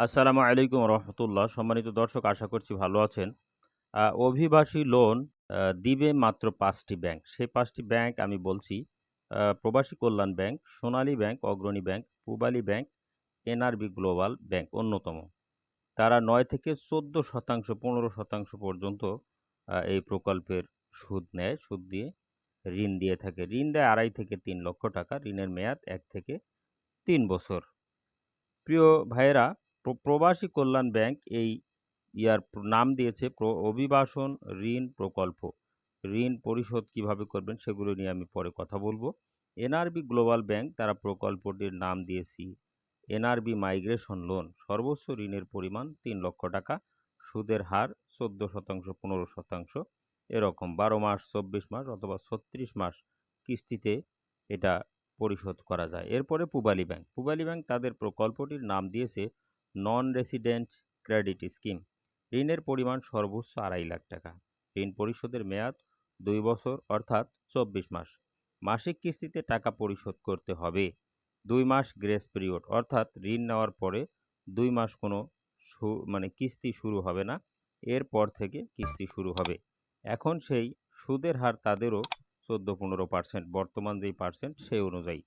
আসসালামু আলাইকুম রহমতুল্লাহ। সম্মানিত দর্শক, আশা করছি ভালো আছেন। অভিবাসী লোন দিবে মাত্র পাঁচটি ব্যাংক। সেই পাঁচটি ব্যাংক আমি বলছি Probashi Kallyan Bank, Sonali Bank, Agrani Bank, Pubali Bank, NRB Global Bank অন্যতম। তারা নয় থেকে চোদ্দ শতাংশ, পনেরো শতাংশ পর্যন্ত এই প্রকল্পের সুদ নেয়। সুদ দিয়ে ঋণ দিয়ে থাকে। ঋণ দেয় আড়াই থেকে তিন লক্ষ টাকা। ঋণের মেয়াদ এক থেকে তিন বছর। প্রিয় ভাইয়েরা প্রবাসী কল্যাণ ব্যাংক এই ইয়ার নাম দিয়েছে অভিবাসন ঋণ প্রকল্প। ঋণ পরিশোধ কীভাবে করবেন সেগুলো নিয়ে আমি পরে কথা বলব। এনআরবি গ্লোবাল ব্যাংক তারা প্রকল্পটির নাম দিয়েছি এনআরবি মাইগ্রেশন লোন। সর্বোচ্চ ঋণের পরিমাণ তিন লক্ষ টাকা, সুদের হার চোদ্দ শতাংশ, পনেরো শতাংশ, এরকম বারো মাস, চব্বিশ মাস অথবা ছত্রিশ মাস কিস্তিতে এটা পরিশোধ করা যায়। এরপরে পূবালী ব্যাংক। পূবালী ব্যাংক তাদের প্রকল্পটির নাম দিয়েছে নন রেসিডেন্ট ক্রেডিট স্কিম ঋণের পরিমাণ সর্বোচ্চ আড়াই লাখ টাকা। ঋণ পরিশোধের মেয়াদ দুই বছর অর্থাৎ চব্বিশ মাস। মাসিক কিস্তিতে টাকা পরিশোধ করতে হবে। দুই মাস গ্রেস পিরিয়ড অর্থাৎ ঋণ নেওয়ার পরে দুই মাস কোনো মানে কিস্তি শুরু হবে না। এরপর থেকে কিস্তি শুরু হবে। এখন সেই সুদের হার তাদেরও চোদ্দ পনেরো পার্সেন্ট বর্তমান যেই পার্সেন্ট সেই অনুযায়ী।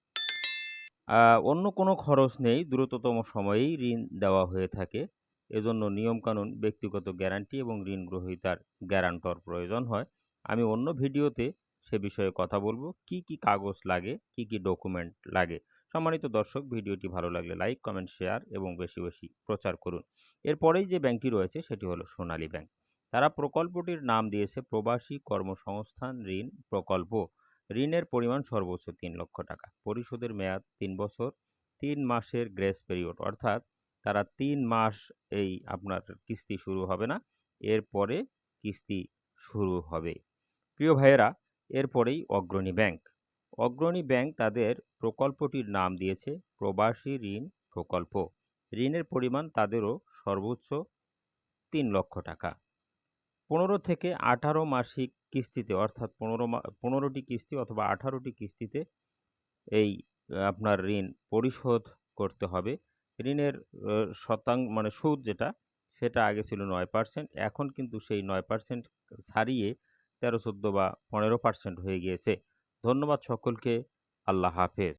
অন্য কোনো খরচ নেই, দ্রুততম সময়েই ঋণ দেওয়া হয়ে থাকে। এজন্য নিয়মকানুন, ব্যক্তিগত গ্যারান্টি এবং ঋণ গ্রহীতার গ্যারান্টর প্রয়োজন হয়। আমি অন্য ভিডিওতে সে বিষয়ে কথা বলব। কি কি কাগজ লাগে, কি কি ডকুমেন্ট লাগে? সম্মানিত দর্শক, ভিডিওটি ভালো লাগলে লাইক, কমেন্ট, শেয়ার এবং বেশি বেশি প্রচার করুন। এরপরেই যে ব্যাংকটি রয়েছে সেটি হলো সোনালী ব্যাংক। তারা প্রকল্পটির নাম দিয়েছে প্রবাসী কর্মসংস্থান ঋণ প্রকল্প। ঋণের পরিমাণ সর্বোচ্চ তিন লক্ষ টাকা। পরিশোধের মেয়াদ তিন বছর, তিন মাসের গ্রেস পিরিয়ড অর্থাৎ তারা তিন মাস এই আপনার কিস্তি শুরু হবে না, এরপরে কিস্তি শুরু হবে। প্রিয় ভাইয়েরা, এরপরেই অগ্রণী ব্যাংক। অগ্রণী ব্যাংক তাদের প্রকল্পটির নাম দিয়েছে প্রবাসী ঋণ প্রকল্প। ঋণের পরিমাণ তাদেরও সর্বোচ্চ তিন লক্ষ টাকা। পনেরো থেকে আঠারো মাসিক কিস্তিতে, অর্থাৎ পনেরো পনেরোটি কিস্তি অথবা আঠারোটি কিস্তিতে এই আপনার ঋণ পরিশোধ করতে হবে। ঋণের শতাংশ মানে সুদ যেটা, সেটা আগে ছিল নয় পার্সেন্ট, এখন কিন্তু সেই নয় পার্সেন্ট ছাড়িয়ে তেরো, চোদ্দ বা পনেরো পার্সেন্ট হয়ে গিয়েছে। ধন্যবাদ সকলকে, আল্লাহ হাফেজ।